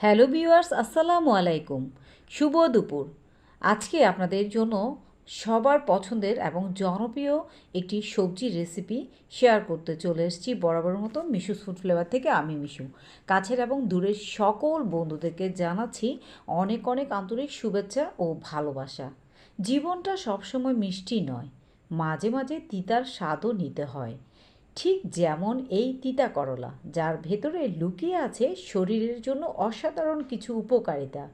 Hello viewers, আসসালামু আলাইকুম। শুভ দুপুর। আজকে আপনাদের জন্য সবার পছন্দের এবং জনপ্রিয় একটি সবজি রেসিপি শেয়ার করতে চলে এসেছি বরাবর মতো মিশু ফুড ফ্লেভার থেকে আমি মিশু কাছের এবং দূরের সকল বন্ধুদেরকে জানাচ্ছি অনেক অনেক আন্তরিক শুভেচ্ছা ও ভালোবাসা। জীবনটা সবসময় মিষ্টি নয়, মাঝে মাঝে তিতার স্বাদও নিতে হয়। ঠিক যেমন এই তিতা করলা, যার ভেতরে লুকিয়ে আছে শরীরের জন্য অসাধারণ কিছু উপকারিতা।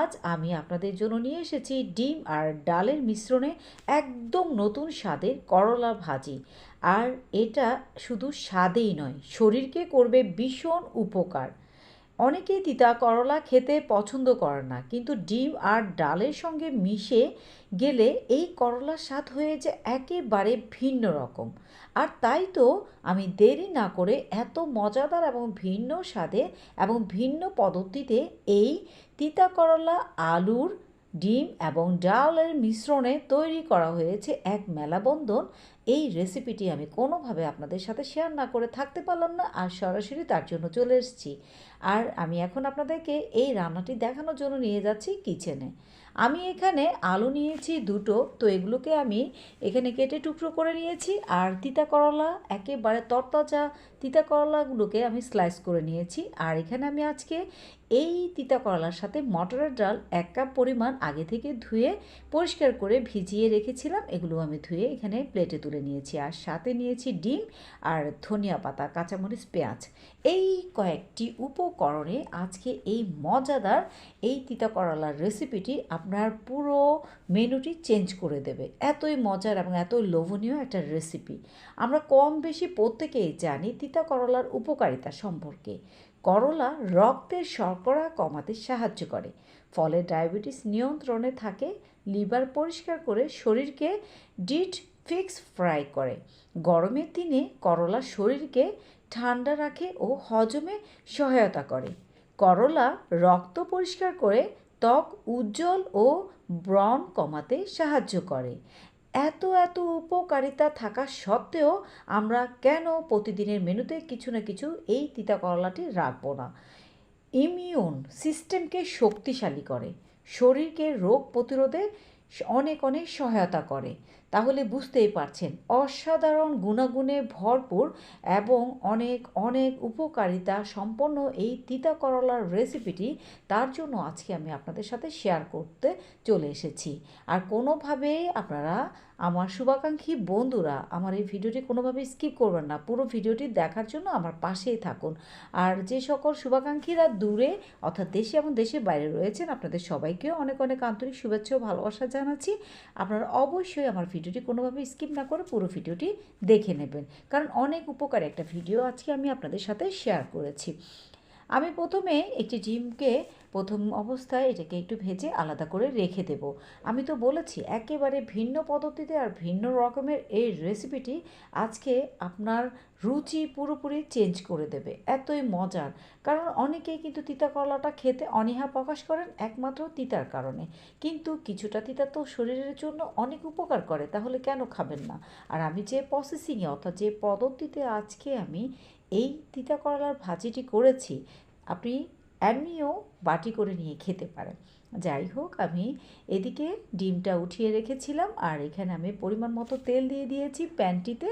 আজ আমি আপনাদের জন্য নিয়ে এসেছি ডিম আর ডালের মিশ্রণে একদম নতুন স্বাদের করলা ভাজি। আর এটা শুধু স্বাদেই নয়, শরীরকে করবে ভীষণ উপকার। অনেকেই তিতা করলা খেতে পছন্দ করে না, কিন্তু ডিম আর ডালের সঙ্গে মিশে গেলে এই করলার স্বাদ হয়ে যে একেবারে ভিন্ন রকম। আর তাই তো আমি দেরি না করে এত মজাদার এবং ভিন্ন স্বাদে এবং ভিন্ন পদ্ধতিতে এই তিতা করলা, আলুর ডিম এবং ডালের মিশ্রণে তৈরি করা হয়েছে এক মেলাবন্ধন এই রেসিপিটি আমি কোনোভাবে আপনাদের সাথে শেয়ার না করে থাকতে পারলাম না আর সরাসরি তার জন্য চলে এসেছি। আর আমি এখন আপনাদেরকে এই রান্নাটি দেখানোর জন্য নিয়ে যাচ্ছি কিচেনে আমি এখানে আলু নিয়েছি দুটো, তো এগুলোকে আমি এখানে কেটে টুকরো করে নিয়েছি আর তিতা করলা একেবারে তরতাজা তিতা করলাগুলোকে আমি স্লাইস করে নিয়েছি। আর এখানে আমি আজকে এই তিতা করলার সাথে মটরের ডাল এক কাপ পরিমাণ আগে থেকে ধুয়ে পরিষ্কার করে ভিজিয়ে রেখেছিলাম, এগুলো আমি ধুয়ে এখানে প্লেটে তুলে নিয়েছি। আর সাথে নিয়েছি ডিম আর ধনিয়া পাতা, কাঁচামরিচ, পেঁয়াজ। এই কয়েকটি উপকরণে আজকে এই মজাদার এই তিতা করলার রেসিপিটি আপনার পুরো মেনুটি চেঞ্জ করে দেবে। এতই মজার এবং এত লোভনীয় একটা রেসিপি আমরা কম বেশি প্রত্যেকেই জানি তিতা করলার উপকারিতা সম্পর্কে। করলা রক্তের শর্করা কমাতে সাহায্য করে। ফলে ডায়াবেটিস নিয়ন্ত্রণে থাকে, লিভার পরিষ্কার করে শরীরকে ডিট ফিক্স ফ্রাই করে। গরমের দিনে করলা শরীরকে ঠান্ডা রাখে ও হজমে সহায়তা করে। করলা রক্ত পরিষ্কার করে ত্বক উজ্জ্বল ও ব্রণ কমাতে সাহায্য করে। এত এত উপকারিতা থাকা সত্ত্বেও আমরা কেন প্রতিদিনের মেনুতে কিছু না কিছু এই তিতা করলাটি রাখব না? ইমিউন সিস্টেমকে শক্তিশালী করে। শরীরকে রোগ প্রতিরোধে অনেক অনেক সহায়তা করে। তাহলে বুঝতেই পারছেন, অসাধারণ গুণাগুণে ভরপুর এবং অনেক অনেক উপকারিতা সম্পন্ন এই তিতা করলার রেসিপিটি তার জন্য আজকে আমি আপনাদের সাথে শেয়ার করতে চলে এসেছি। আর কোনোভাবেই আপনারা আমার শুভাকাঙ্ক্ষী বন্ধুরা আমার এই ভিডিওটি কোনোভাবেই স্কিপ করবেন না, পুরো ভিডিওটি দেখার জন্য আমার পাশেই থাকুন। আর যে সকল শুভাকাঙ্ক্ষীরা দূরে অর্থাৎ দেশে এবং দেশের বাইরে রয়েছেন, আপনাদের সবাইকেও অনেক অনেক আন্তরিক শুভেচ্ছা ও ভালোবাসা জানাচ্ছি। আপনারা অবশ্যই আমার ভিডিওটি কোনোভাবে স্কিপ না করে পুরো ভিডিওটি দেখে নেবেন। কারণ অনেক উপকারী একটা ভিডিও আজকে আমি আপনাদের সাথে শেয়ার করেছি। আমি প্রথমে একটি ডিমকে প্রথম অবস্থায় এটাকে একটু ভেজে আলাদা করে রেখে দেব। আমি তো বলেছি, একেবারে ভিন্ন পদ্ধতিতে আর ভিন্ন রকমের এই রেসিপিটি আজকে আপনার রুচি পুরোপুরি চেঞ্জ করে দেবে। এতই মজার। কারণ অনেকেই কিন্তু তিতা করলাটা খেতে অনীহা প্রকাশ করেন একমাত্র তিতার কারণে। কিন্তু কিছুটা তিতা তো শরীরের জন্য অনেক উপকার করে, তাহলে কেন খাবেন না? আর আমি যে প্রসেসিংয়ে অর্থাৎ যে পদ্ধতিতে আজকে আমি এই তিতা করলার ভাজিটি করেছি, আপনি এমনিও বাটি করে নিয়ে খেতে পারেন। যাই হোক, আমি এদিকে ডিমটা উঠিয়ে রেখেছিলাম, আর এখানে আমি পরিমাণ মতো তেল দিয়ে দিয়েছি প্যানটিতে,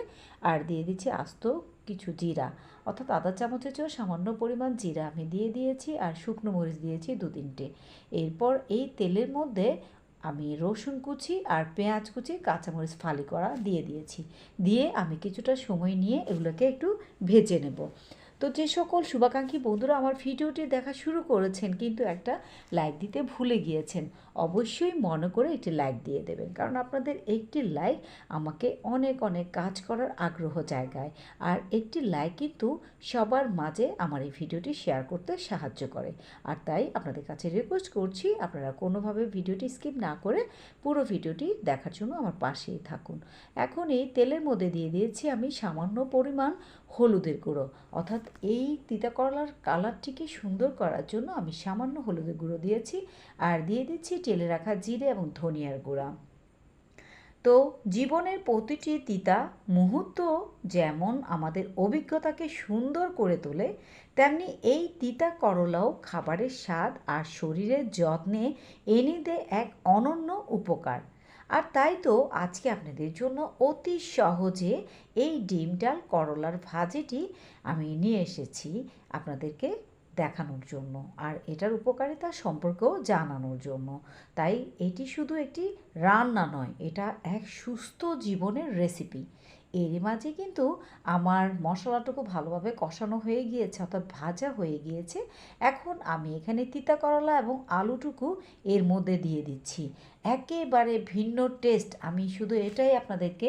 আর দিয়ে দিচ্ছি আস্ত কিছু জিরা। অর্থাৎ আদা চামচের চেয়েও সামান্য পরিমাণ জিরা আমি দিয়ে দিয়েছি, আর শুকনো মরিচ দিয়েছি দু তিনটে। এরপর এই তেলের মধ্যে আমি রসুন কুচি আর পেঁয়াজ কুচি, কাঁচামরিচ ফালি করা দিয়ে দিয়েছি। দিয়ে আমি কিছুটা সময় নিয়ে এগুলোকে একটু ভেজে নেব। তো যে সকল শুভাকাঙ্ক্ষী বন্ধুরা আমার ভিডিওটি দেখা শুরু করেছেন, কিন্তু একটা লাইক দিতে ভুলে গিয়েছেন, অবশ্যই মনে করে একটি লাইক দিয়ে দেবেন। কারণ আপনাদের একটি লাইক আমাকে অনেক অনেক কাজ করার আগ্রহ জায়গায় আর একটি লাইক কিন্তু সবার মাঝে আমার এই ভিডিওটি শেয়ার করতে সাহায্য করে। আর তাই আপনাদের কাছে রিকোয়েস্ট করছি, আপনারা কোনোভাবে ভিডিওটি স্কিপ না করে পুরো ভিডিওটি দেখার জন্য আমার পাশেই থাকুন। এখন এই তেলের মধ্যে দিয়ে দিয়েছি আমি সামান্য পরিমাণ হলুদের গুঁড়ো, অর্থাৎ এই তিতা করলার কালারটিকে সুন্দর করার জন্য আমি সামান্য হলুদের গুঁড়ো দিয়েছি আর দিয়ে দিচ্ছি টেলে রাখা জিরে এবং ধনিয়ার গুঁড়া। তো জীবনের প্রতিটি তিতা মুহূর্ত যেমন আমাদের অভিজ্ঞতাকে সুন্দর করে তোলে, তেমনি এই তিতা করলাও খাবারের স্বাদ আর শরীরের যত্নে এনে দেয় এক অনন্য উপকার। আর তাই তো আজকে আপনাদের জন্য অতি সহজে এই ডিম ডাল করলার ভাজিটি আমি নিয়ে এসেছি আপনাদেরকে দেখানোর জন্য আর এটার উপকারিতা সম্পর্কেও জানানোর জন্য। তাই এটি শুধু একটি রান্না নয়, এটা এক সুস্থ জীবনের রেসিপি এর মাঝে কিন্তু আমার মশলাটুকু ভালোভাবে কষানো হয়ে গিয়েছে, অর্থাৎ ভাজা হয়ে গিয়েছে। এখন আমি এখানে তিতা করলা এবং আলুটুকু এর মধ্যে দিয়ে দিচ্ছি। একেবারে ভিন্ন টেস্ট আমি শুধু এটাই আপনাদেরকে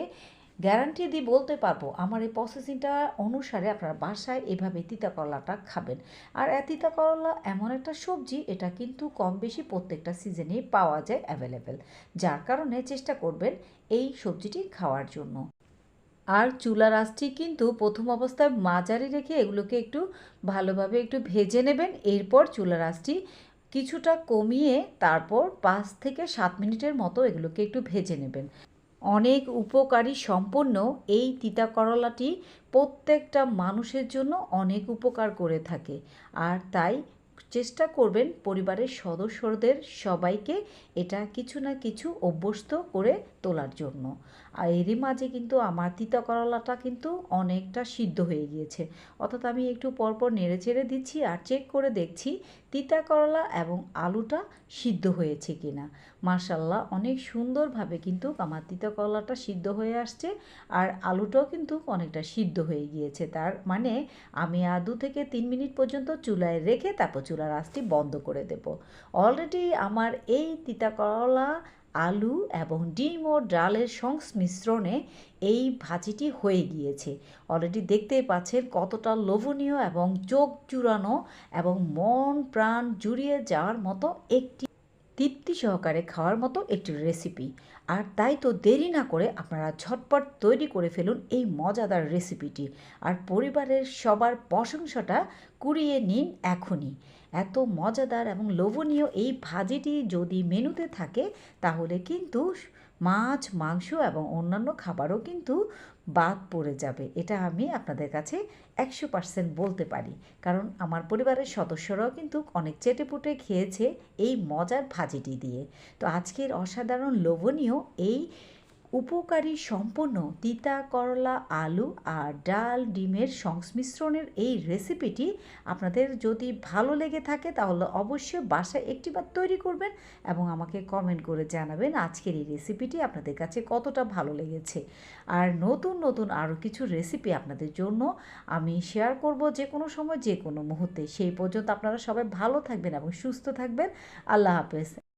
গ্যারান্টি দিয়ে বলতে পারব, আমার এই প্রসেসিংটা অনুসারে আপনার বাসায় এভাবে তিতা করলাটা খাবেন। আর তিতা করলা এমন একটা সবজি, এটা কিন্তু কম বেশি প্রত্যেকটা সিজনেই পাওয়া যায় অ্যাভেলেবেল যার কারণে চেষ্টা করবেন এই সবজিটি খাওয়ার জন্য। আর চুলার আঁচটি কিন্তু প্রথম অবস্থায় মাঝারি রেখে এগুলোকে একটু ভালোভাবে একটু ভেজে নেবেন। এরপর চুলার আঁচটি কিছুটা কমিয়ে তারপর পাঁচ থেকে সাত মিনিটের মতো এগুলোকে একটু ভেজে নেবেন। অনেক উপকারী সম্পন্ন এই তিতা করলাটি প্রত্যেকটা মানুষের জন্য অনেক উপকার করে থাকে। আর তাই চেষ্টা করবেন পরিবারের সদস্যদের সবাইকে এটা কিছু না কিছু অভ্যস্ত করে তোলার জন্য। আর এরই মাঝে কিন্তু আমার তিতা করলাটা কিন্তু অনেকটা সিদ্ধ হয়ে গিয়েছে। অর্থাৎ আমি একটু পরপর নেড়ে চেড়ে দিচ্ছি আর চেক করে দেখছি তিতা করলা এবং আলুটা সিদ্ধ হয়েছে কিনা। মার্শাল্লাহ অনেক সুন্দরভাবে কিন্তু আমার তিতা করলাটা সিদ্ধ হয়ে আসছে আর আলুটাও কিন্তু অনেকটা সিদ্ধ হয়ে গিয়েছে। তার মানে আমি আর দু থেকে তিন মিনিট পর্যন্ত চুলায় রেখে তারপর চুলার আঁচটি বন্ধ করে দেব। অলরেডি আমার এই তিতা করলা আলু এবং ডিম ও ডালের সংমিশ্রণে এই ভাজিটি হয়ে গিয়েছে। অলরেডি দেখতেই পাচ্ছেন কতটা লোভনীয় এবং চোখ জুড়ানো এবং মন প্রাণ জুড়িয়ে যাওয়ার মতো একটি তৃপ্তি সহকারে খাওয়ার মতো একটি রেসিপি আর তাই তো দেরি না করে আপনারা ঝটপট তৈরি করে ফেলুন এই মজাদার রেসিপিটি আর পরিবারের সবার প্রশংসাটা কুড়িয়ে নিন এখনই। এত মজাদার এবং লোভনীয় এই ভাজিটি যদি মেনুতে থাকে, তাহলে কিন্তু মাছ, মাংস এবং অন্যান্য খাবারও কিন্তু বাদ পড়ে যাবে। এটা আমি আপনাদের কাছে একশো পার্সেন্ট বলতে পারি। কারণ আমার পরিবারের সদস্যরাও কিন্তু অনেক চেটেপুটে খেয়েছে এই মজার ভাজিটি দিয়ে। তো আজকের অসাধারণ লোভনীয় এই উপকারী সম্পন্ন তিতা, করলা, আলু আর ডাল ডিমের সংমিশ্রণের এই রেসিপিটি আপনাদের যদি ভালো লেগে থাকে তাহলে অবশ্যই বাসায় একটিবার তৈরি করবেন এবং আমাকে কমেন্ট করে জানাবেন আজকের এই রেসিপিটি আপনাদের কাছে কতটা ভালো লেগেছে। আর নতুন নতুন আরও কিছু রেসিপি আপনাদের জন্য আমি শেয়ার করব যে কোনো সময়, যে কোনো মুহূর্তে। সেই পর্যন্ত আপনারা সবাই ভালো থাকবেন এবং সুস্থ থাকবেন। আল্লাহ হাফেজ।